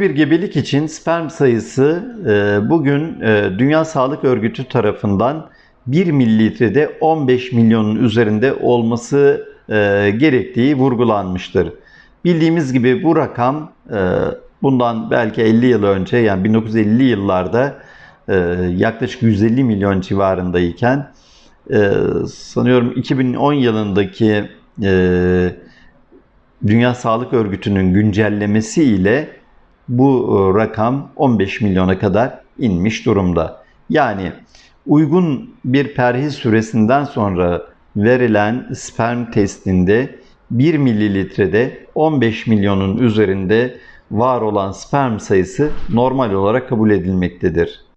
Bir gebelik için sperm sayısı e, bugün e, Dünya Sağlık Örgütü tarafından 1 mililitrede 15 milyonun üzerinde olması e, gerektiği vurgulanmıştır. Bildiğimiz gibi bu rakam bundan belki 50 yıl önce yani 1950 yıllarda yaklaşık 150 milyon civarındayken sanıyorum 2010 yılındaki Dünya Sağlık Örgütü'nün güncellemesi ile bu e, rakam 15 milyona kadar inmiş durumda. Yani uygun bir perhiz süresinden sonra verilen sperm testinde 1 mililitrede 15 milyonun üzerinde var olan sperm sayısı normal olarak kabul edilmektedir.